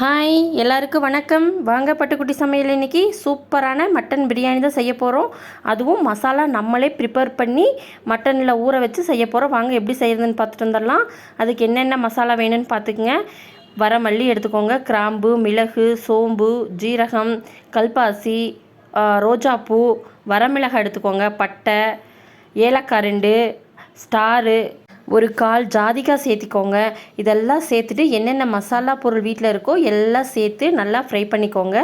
Hi எல்லாருக்கும் வணக்கம். வாங்க பட்டுக்குட்டி சமையல் இன்னைக்கு சூப்பரான மட்டன் பிரியாணி தான் செய்ய போகிறோம் அதுவும் மசாலா நம்மளே ப்ரிப்பேர் பண்ணி மட்டனில் ஊற வச்சு செய்ய போகிறோம் வாங்க எப்படி செய்யறதுன்னு பார்த்துட்டு வந்துடலாம். அதுக்கு என்னென்ன மசாலா வேணும்னு பார்த்துக்குங்க. வரமல்லி எடுத்துக்கோங்க. கிராம்பு மிளகு சோம்பு ஜீரகம் கல்பாசி ரோஜாப்பூ வரமிளகாய் எடுத்துக்கோங்க. பட்டை ஏலக்காய் ரெண்டு ஸ்டாரு ஒரு கால் ஜாதிக்காய் சேர்த்திக்கோங்க. இதெல்லாம் சேர்த்துட்டு என்னென்ன மசாலா பொருள் வீட்டில் இருக்கோ எல்லாம் சேர்த்து நல்லா ஃப்ரை பண்ணிக்கோங்க.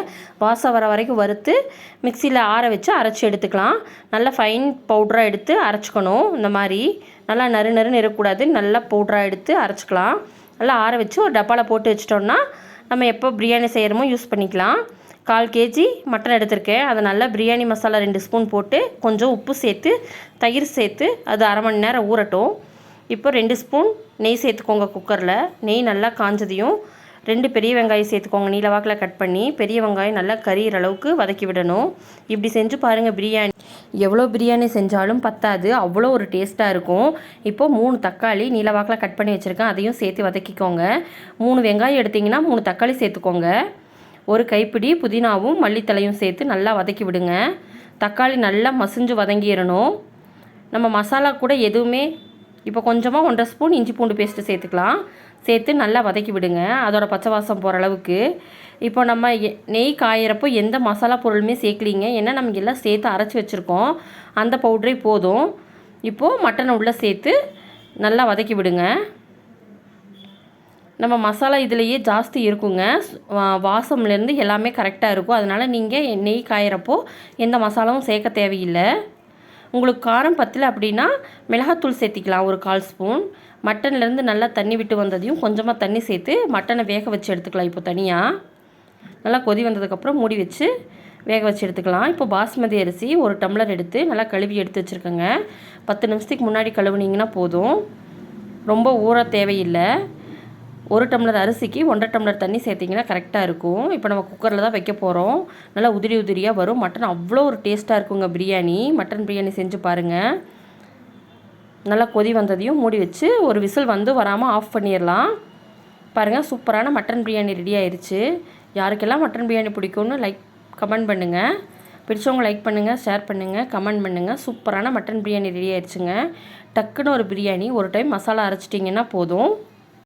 வாசம் வர வரைக்கும் வறுத்து மிக்சியில் ஆற வச்சு அரைச்சி எடுத்துக்கலாம். நல்லா ஃபைன் பவுடராக எடுத்து அரைச்சிக்கணும். இந்த மாதிரி நல்லா நறு நறுன்னு இருக்கக்கூடாது நல்லா பவுடராக எடுத்து அரைச்சிக்கலாம். நல்லா ஆற வச்சு ஒரு டப்பாவில் போட்டு வச்சிட்டோம்னா நம்ம எப்போ பிரியாணி செய்கிறோமோ யூஸ் பண்ணிக்கலாம். கால் கேஜி மட்டன் எடுத்திருக்கேன். அதை நல்லா பிரியாணி மசாலா ரெண்டு ஸ்பூன் போட்டு கொஞ்சம் உப்பு சேர்த்து தயிர் சேர்த்து அது அரை மணி நேரம் ஊறட்டும். இப்போ ரெண்டு ஸ்பூன் நெய் சேர்த்துக்கோங்க குக்கரில் நெய் நல்லா காஞ்சதையும் ரெண்டு பெரிய வெங்காயம் சேர்த்துக்கோங்க. நீல வாக்கில் கட் பண்ணி பெரிய வெங்காயம் நல்லா கரியிற அளவுக்கு வதக்கி விடணும். இப்படி செஞ்சு பாருங்கள் பிரியாணி. எவ்வளோ பிரியாணி செஞ்சாலும் பத்தாது. அவ்வளோ ஒரு டேஸ்ட்டாக இருக்கும். இப்போது மூணு தக்காளி நீல வாக்கில் கட் பண்ணி வச்சுருக்கேன். அதையும் சேர்த்து வதக்கிக்கோங்க. மூணு வெங்காயம் எடுத்திங்கன்னா மூணு தக்காளி சேர்த்துக்கோங்க. ஒரு கைப்பிடி புதினாவும் மல்லித்தலையும் சேர்த்து நல்லா வதக்கி விடுங்க. தக்காளி நல்லா மசிஞ்சு வதங்கிடணும் நம்ம மசாலா கூட எதுவுமே இப்போ கொஞ்சமாக ஒன்றரை ஸ்பூன் இஞ்சி பூண்டு பேஸ்ட்டு சேர்த்துக்கலாம். சேர்த்து நல்லா வதக்கி விடுங்க. அதோட பச்சை வாசம் போகிற அளவுக்கு. இப்போ நம்ம எ- நெய் காயிறப்போ எந்த மசாலா பொருளுமே சேர்க்கலீங்க. ஏன்னா நம்ம எல்லாம் சேர்த்து அரைச்சி வச்சுருக்கோம். அந்த பவுடரே போதும். இப்போது மட்டனை உள்ளே சேர்த்து நல்லா வதக்கி விடுங்க. நம்ம மசாலா இதுலேயே ஜாஸ்தி இருக்குங்க. வா- வாசம்லேருந்து எல்லாமே கரெக்டாக இருக்கும். அதனால் நீங்கள் நெய் காயிறப்போ எந்த மசாலாவும் சேர்க்க தேவையில்லை. உங்களுக்கு காரம் பத்தலை அப்படின்னா மிளகாத்தூள் சேர்த்திக்கலாம். ஒரு கால் ஸ்பூன். மட்டன்லேருந்து நல்லா தண்ணி விட்டு வந்ததையும் கொஞ்சமாக தண்ணி சேர்த்து மட்டனை வேக வச்சு எடுத்துக்கலாம். இப்போ தனியாக நல்லா கொதி வந்ததுக்கப்புறம் மூடி வச்சு வேக வச்சு எடுத்துக்கலாம். இப்போ பாஸ்மதி அரிசி ஒரு டம்ளர் எடுத்து நல்லா கழுவி எடுத்து வச்சுருக்கேங்க. பத்து நிமிஷத்துக்கு முன்னாடி கழுவுனீங்கன்னா போதும். ரொம்ப ஊற தேவையில்லை. ஒரு டம்ளர் அரிசிக்கு ஒன்றரை டம்ளர் தண்ணி சேர்த்திங்கன்னா கரெக்டாக இருக்கும். இப்போ நம்ம குக்கரில் தான் வைக்க போகிறோம் நல்லா உதிரி உதிரியாக வரும். மட்டன் அவ்வளோ ஒரு டேஸ்ட்டாக இருக்குங்க பிரியாணி. மட்டன் பிரியாணி செஞ்சு பாருங்கள் நல்லா கொதி வந்ததையும் மூடி வச்சு ஒரு விசில் வந்து வராமல் ஆஃப் பண்ணிடலாம் பாருங்கள் சூப்பரான மட்டன் பிரியாணி ரெடி ஆயிடுச்சு யாருக்கெல்லாம் மட்டன் பிரியாணி பிடிக்கும்னு லைக் கமெண்ட் பண்ணுங்கள் பிடிச்சவங்க லைக் பண்ணுங்கள் ஷேர் பண்ணுங்கள் கமெண்ட் பண்ணுங்கள் சூப்பரான மட்டன் பிரியாணி ரெடி ஆயிடுச்சுங்க டக்குன்னு ஒரு பிரியாணி ஒரு டைம் மசாலா அரைச்சிட்டிங்கன்னா போதும்.